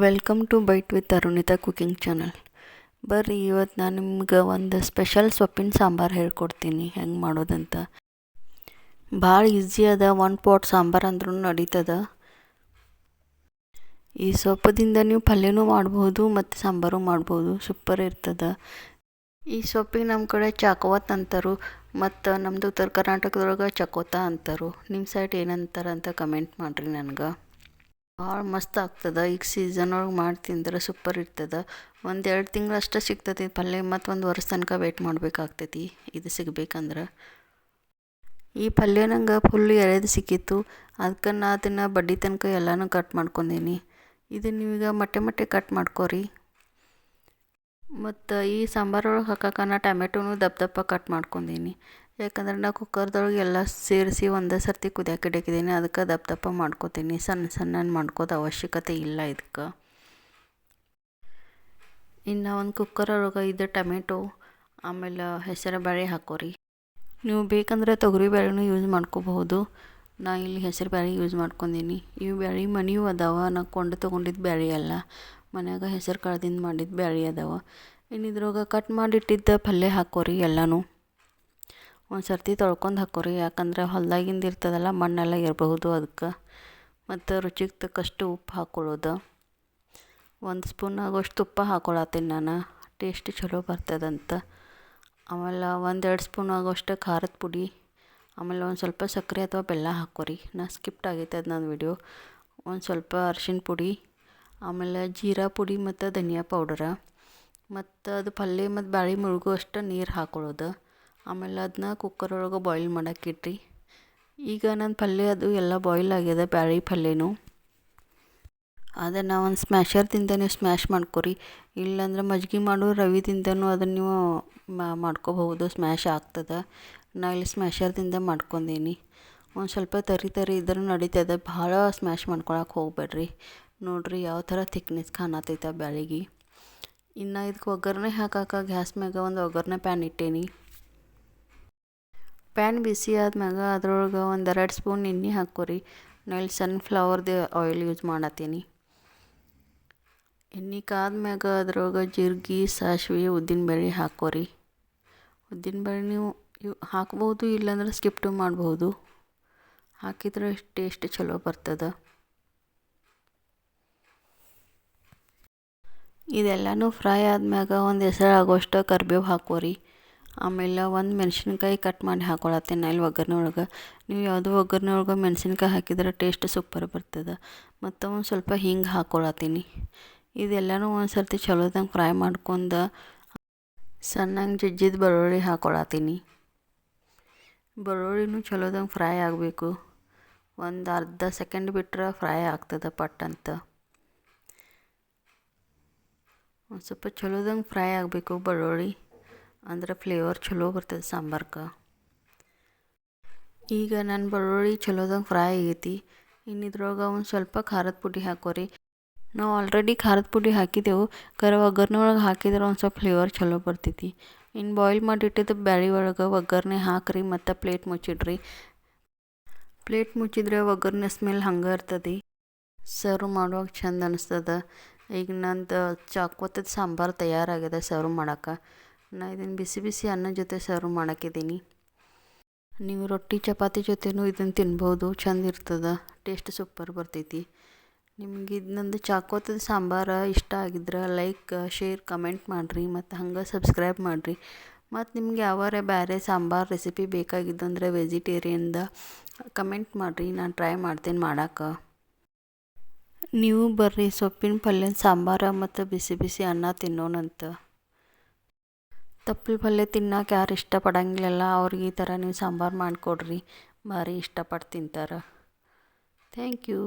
Welcome to byte with Arunita cooking channel ಬರ್ರಿ ಇವತ್ತು ನಾನು ನಿಮ್ಗೆ ಒಂದು ಸ್ಪೆಷಲ್ ಸೊಪ್ಪಿನ ಸಾಂಬಾರು ಹೇಳ್ಕೊಡ್ತೀನಿ. ಹೆಂಗೆ ಮಾಡೋದಂತ? ಭಾಳ ಈಸಿ ಅದ ಒನ್ ಪಾಟ್ ಸಾಂಬಾರು ಅಂದ್ರೂ ನಡೀತದ. ಈ ಸೊಪ್ಪದಿಂದ ನೀವು ಪಲ್ಯನೂ ಮಾಡ್ಬೋದು, ಮತ್ತು ಸಾಂಬಾರು ಮಾಡ್ಬೋದು. ಸೂಪರ್ ಇರ್ತದ. ಈ ಸೊಪ್ಪಿಗೆ ನಮ್ಮ ಕಡೆ ಚಾಕೋವತ್ ಅಂತಾರು, ಮತ್ತು ನಮ್ಮದು ಉತ್ತರ ಕರ್ನಾಟಕದೊಳಗೆ ಚಕೋತ ಅಂತಾರು. ನಿಮ್ಮ ಸೈಡ್ ಏನಂತಾರೆ ಅಂತ ಕಮೆಂಟ್ ಮಾಡಿರಿ ನನಗೆ. ಭಾಳ ಮಸ್ತ್ ಆಗ್ತದೆ. ಈಗ ಸೀಸನ್ ಒಳಗೆ ಮಾಡಿ ತಿಂದ್ರೆ ಸೂಪರ್ ಇರ್ತದೆ. ಒಂದು ಎರಡು ತಿಂಗಳು ಅಷ್ಟೇ ಸಿಗ್ತೈತಿ ಪಲ್ಯ, ಮತ್ತು ಒಂದು ವರ್ಷ ತನಕ ವೆಯ್ಟ್ ಮಾಡಬೇಕಾಗ್ತೈತಿ ಇದು ಸಿಗಬೇಕಂದ್ರೆ. ಈ ಪಲ್ಯ ನಂಗೆ ಫುಲ್ ಎಳೆದು ಸಿಕ್ಕಿತ್ತು. ಅದಕ್ಕೆ ನಾ ಅದನ್ನು ಬಡ್ಡಿ ತನಕ ಎಲ್ಲನೂ ಕಟ್ ಮಾಡ್ಕೊಂಡೀನಿ. ಇದು ನೀವೀಗ ಮೊಟ್ಟೆ ಮೊಟ್ಟೆ ಕಟ್ ಮಾಡ್ಕೊರಿ. ಮತ್ತು ಈ ಸಾಂಬಾರೊಳಗೆ ನಾ ಟೊಮೆಟೊನು ದಪ್ಪ ದಪ್ಪ ಕಟ್ ಮಾಡ್ಕೊಂಡೀನಿ. ಯಾಕಂದ್ರೆ ನಾ ಕುಕ್ಕರ್ದೊಳಗೆ ಎಲ್ಲ ಸೇರಿಸಿ ಒಂದೇ ಸರ್ತಿ ಕುದಿಯಕ್ಕೆ ಇಟ್ಟಿದ್ದೀನಿ ಅದಕ್ಕೆ ದಪ್ಪ ದಪ್ಪ ಮಾಡ್ಕೋತೀನಿ. ಸಣ್ಣ ಸಣ್ಣ ಮಾಡ್ಕೋದು ಅವಶ್ಯಕತೆ ಇಲ್ಲ ಇದಕ್ಕೆ. ಇನ್ನು ಒಂದು ಕುಕ್ಕರೊಳಗೆ ಇದು ಟೊಮೆಟೊ, ಆಮೇಲೆ ಹೆಸರು ಬೇಳೆ ಹಾಕೋರಿ. ನೀವು ಬೇಕಂದ್ರೆ ತೊಗರಿ ಬೇಳೆನೂ ಯೂಸ್ ಮಾಡ್ಕೋಬಹುದು. ನಾ ಇಲ್ಲಿ ಹೆಸರು ಬೇಳೆ ಯೂಸ್ ಮಾಡ್ಕೊಂಡೀನಿ. ಇವು ಬೇಳೆ ಮನೆಯೂ ಅದಾವ. ನಾ ಕೊಂಡು ತೊಗೊಂಡಿದ್ದ ಬೇಳೆ ಅಲ್ಲ. ಮನ್ಯಾಗ ಹೆಸರು ಕಾಳದಿಂದ ಮಾಡಿದ್ದು ಬೇಳೆ ಅದಾವ. ಇನ್ನು ಇದ್ರೊಳಗೆ ಕಟ್ ಮಾಡಿಟ್ಟಿದ್ದ ಪಲ್ಯ ಹಾಕೋರಿ ಎಲ್ಲನೂ. ಒಂದು ಸರ್ತಿ ತೊಳ್ಕೊಂಡು ಹಾಕೋರಿ. ಯಾಕಂದ್ರೆ ಹೊಲ್ದಾಗಿಂದ ಇರ್ತದಲ್ಲ, ಮಣ್ಣೆಲ್ಲ ಇರಬಹುದು ಅದಕ್ಕೆ ಮತ್ತು ರುಚಿಗೆ ತಕ್ಕಷ್ಟು ಉಪ್ಪು ಹಾಕ್ಕೊಳ್ಳೋದು ಒಂದು ಸ್ಪೂನ್ ಆಗೋಷ್ಟು ತುಪ್ಪ ಹಾಕ್ಕೊಳತ್ತೀನಿ ನಾನು. ಟೇಸ್ಟ್ ಚಲೋ ಬರ್ತದಂತ. ಆಮೇಲೆ ಒಂದೆರಡು ಸ್ಪೂನ್ ಆಗೋಷ್ಟು ಖಾರದ ಪುಡಿ. ಆಮೇಲೆ ಒಂದು ಸ್ವಲ್ಪ ಸಕ್ಕರೆ ಅಥವಾ ಬೆಲ್ಲ ಹಾಕೋರಿ. ನಾ ಸ್ಕಿಪ್ಟ್ ಆಗೈತೆ ಅದು ನನ್ನ ವಿಡಿಯೋ. ಒಂದು ಸ್ವಲ್ಪ ಅರ್ಶಿಣ ಪುಡಿ. ಆಮೇಲೆ ಜೀರಾ ಪುಡಿ ಮತ್ತು ಧನಿಯಾ ಪೌಡರ. ಮತ್ತು ಅದು ಪಲ್ಯ ಮತ್ತು ಬಾಳೆ ಮುಳುಗು ಅಷ್ಟು ನೀರು ಹಾಕೊಳ್ಳೋದು. ಆಮೇಲೆ ಅದನ್ನ ಕುಕ್ಕರ್ ಒಳಗೆ ಬಾಯ್ಲ್ ಮಾಡಕ್ಕೆ ಈಗ ನನ್ನ ಪಲ್ಯ ಅದು ಎಲ್ಲ ಬಾಯ್ಲ್ ಆಗ್ಯದ ಬ್ಯಾಳಿ ಪಲ್ಯನೂ. ಅದನ್ನು ಒಂದು ಸ್ಮ್ಯಾಶರ್ದಿಂದ ನೀವು ಸ್ಮ್ಯಾಶ್ ಮಾಡ್ಕೊರಿ. ಇಲ್ಲಾಂದ್ರೆ ಮಜ್ಗೆ ಮಾಡೋ ರವಿದಿಂದನೂ ಅದನ್ನು ನೀವು ಮಾಡ್ಕೋಬಹುದು ಸ್ಮ್ಯಾಶ್ ಆಗ್ತದೆ. ನಾ ಇಲ್ಲಿ ಸ್ಮ್ಯಾಶರ್ದಿಂದ ಮಾಡ್ಕೊಂಡೀನಿ. ಒಂದು ಸ್ವಲ್ಪ ತರಿ ತರಿ ಇದ್ರೂ ನಡೀತದೆ, ಭಾಳ ಸ್ಮ್ಯಾಶ್ ಮಾಡ್ಕೊಳಕ್ಕೆ ಹೋಗ್ಬೇಡ್ರಿ. ನೋಡಿರಿ ಯಾವ ಥರ ಥಿಕ್ನೆಸ್ ಕಾಣತೈತೆ ಬ್ಯಾಳಿಗೆ. ಇನ್ನು ಇದಕ್ಕೆ ಒಗ್ಗರಣೆ ಹಾಕಕ್ಕೆ ಗ್ಯಾಸ್ ಮ್ಯಾಗ ಒಂದು ಒಗ್ಗರಣೆ ಪ್ಯಾನ್ ಇಟ್ಟೇನಿ. ಪ್ಯಾನ್ ಬಿಸಿ ಆದ್ಮ್ಯಾಗ ಅದ್ರೊಳಗೆ ಎರಡು ಸ್ಪೂನ್ ಎಣ್ಣೆ ಹಾಕೋರಿ. ನಾ ಇಲ್ಲಿ ಸನ್ಫ್ಲವರ್ದು ಆಯಿಲ್ ಯೂಸ್ ಮಾಡತ್ತೀನಿ. ಎಣ್ಣೆ ಕಾದ್ಮ್ಯಾಗ ಅದ್ರೊಳಗೆ ಜೀರಿಗೆ ಸಾಸಿವೆ ಉದ್ದಿನಬೇಳೆ ಹಾಕೋರಿ. ಉದ್ದಿನಬೇಳೆ ನೀವು ಹಾಕ್ಬೋದು ಇಲ್ಲಾಂದ್ರೆ ಸ್ಕಿಪ್ಟು ಮಾಡ್ಬೋದು. ಹಾಕಿದ್ರೆ ಟೇಸ್ಟ್ ಚಲೋ ಬರ್ತದೆ. ಇದೆಲ್ಲನೂ ಫ್ರೈ ಆದ್ಮ್ಯಾಗ ಒಂದು ಹೆಸರು ಆಗೋಷ್ಟು ಕರಿಬೇವು ಹಾಕೋರಿ. ಆಮೇಲೆ ಒಂದು ಮೆಣಸಿನ್ಕಾಯಿ ಕಟ್ ಮಾಡಿ ಹಾಕೊಳತ್ತೇನೆ ಇಲ್ಲಿ ಒಗ್ಗರಣೆ ಒಳಗೆ ನೀವು ಯಾವುದೋ ಒಗ್ಗರಣೆ ಒಳಗೆ ಮೆಣಸಿನ್ಕಾಯಿ ಹಾಕಿದ್ರೆ ಟೇಸ್ಟ್ ಸೂಪರ್ ಬರ್ತದೆ. ಮತ್ತು ಒಂದು ಸ್ವಲ್ಪ ಹಿಂಗೆ ಹಾಕೊಳತ್ತೀನಿ ಇದೆಲ್ಲನೂ ಒಂದು ಸರ್ತಿ ಚಲೋದಂಗೆ ಫ್ರೈ ಮಾಡ್ಕೊಂಡು ಸಣ್ಣಂಗೆ ಜಜ್ಜಿದ ಬೆಳ್ಳುಳ್ಳಿ ಹಾಕೊಳತ್ತೀನಿ ಬೆಳ್ಳುಳ್ಳಿನೂ ಚಲೋದಂಗೆ ಫ್ರೈ ಆಗಬೇಕು. ಒಂದು ಅರ್ಧ ಸೆಕೆಂಡ್ ಬಿಟ್ಟರೆ ಫ್ರೈ ಆಗ್ತದೆ ಪಟ್ ಅಂತ ಒಂದು ಸ್ವಲ್ಪ ಚಲೋದಂಗೆ ಫ್ರೈ ಆಗಬೇಕು ಬೆಳ್ಳುಳ್ಳಿ. ಅಂದ್ರೆ ಫ್ಲೇವರ್ ಚಲೋ ಬರ್ತದೆ ಸಾಂಬಾರ್ಗೆ ಈಗ ನನ್ನ ಬೆಳ್ಳುಳ್ಳಿ ಚಲೋದಂಗೆ ಫ್ರೈ ಆಗೈತಿ. ಇನ್ನು ಇದ್ರೊಳಗೆ ಒಂದು ಸ್ವಲ್ಪ ಖಾರದ ಪುಡಿ ಹಾಕೋರಿ. ನಾವು ಆಲ್ರೆಡಿ ಖಾರದ ಪುಡಿ ಹಾಕಿದೆವು. ಕರೆ ಒಗ್ಗರಣೆ ಒಳಗೆ ಹಾಕಿದ್ರೆ ಒಂದು ಸ್ವಲ್ಪ ಫ್ಲೇವರ್ ಚಲೋ ಬರ್ತೈತಿ. ಇನ್ನು ಬಾಯ್ಲ್ ಮಾಡಿಟ್ಟಿದ್ದು ಬ್ಯಾಳಿ ಒಳಗೆ ಒಗ್ಗರಣೆ ಹಾಕ್ರಿ ಮತ್ತು ಪ್ಲೇಟ್ ಮುಚ್ಚಿಡ್ರಿ. ಪ್ಲೇಟ್ ಮುಚ್ಚಿದ್ರೆ ಒಗ್ಗರಣೆ ಸ್ಮೆಲ್ ಹಂಗೆ ಇರ್ತದೆ ಸರ್ವ್ ಮಾಡುವಾಗ ಚಂದ ಅನಿಸ್ತದ. ಈಗ ನಂದು ಚಾಕೋತದ ಸಾಂಬಾರು ತಯಾರಾಗಿದೆ ಸರ್ವ್ ಮಾಡೋಕೆ. ನಾ ಇದನ್ನು ಬಿಸಿ ಬಿಸಿ ಅನ್ನ ಜೊತೆ ಸರ್ವ್ ಮಾಡೋಕ್ಕಿದ್ದೀನಿ ನೀವು ರೊಟ್ಟಿ, ಚಪಾತಿ ಜೊತೆನೂ ಇದನ್ನು ತಿನ್ಬೋದು, ಚಂದ ಇರ್ತದೆ ಟೇಸ್ಟ್ ಸೂಪರ್ ಬರ್ತೈತಿ. ನಿಮ್ಗೆ ಇದು ಚಾಕೋತದ ಸಾಂಬಾರು ಇಷ್ಟ ಆಗಿದ್ರೆ ಲೈಕ್ ಶೇರ್ ಕಮೆಂಟ್ ಮಾಡಿರಿ ಮತ್ತು ಹಂಗೆ ಸಬ್ಸ್ಕ್ರೈಬ್ ಮಾಡಿರಿ. ಮತ್ತು ನಿಮ್ಗೆ ಯಾವಾರ ಬೇರೆ ಸಾಂಬಾರು ರೆಸಿಪಿ ಬೇಕಾಗಿದ್ದಂದ್ರೆ ವೆಜಿಟೇರಿಯನ್ದ ಕಮೆಂಟ್ ಮಾಡಿರಿ ನಾನು ಟ್ರೈ ಮಾಡ್ತೀನಿ ಮಾಡೋಕೆ. ನೀವು ಬರ್ರಿ ಸೊಪ್ಪಿನ ಪಲ್ಯ ಸಾಂಬಾರು ಮತ್ತು ಬಿಸಿ ಬಿಸಿ ಅನ್ನ ತಿನ್ನೋಣಂತ. ತಪ್ಪಲು ಪಲ್ಯ ತಿನ್ನಕ್ಕೆ ಯಾರು ಇಷ್ಟಪಡಂಗಿಲ್ಲ ಅವ್ರಿಗೆ ಈ ಥರ ನೀವು ಸಾಂಬಾರು ಮಾಡಿಕೊಡ್ರಿ, ಭಾರಿ ಇಷ್ಟಪಟ್ಟು ತಿಂತಾರೆ. Thank you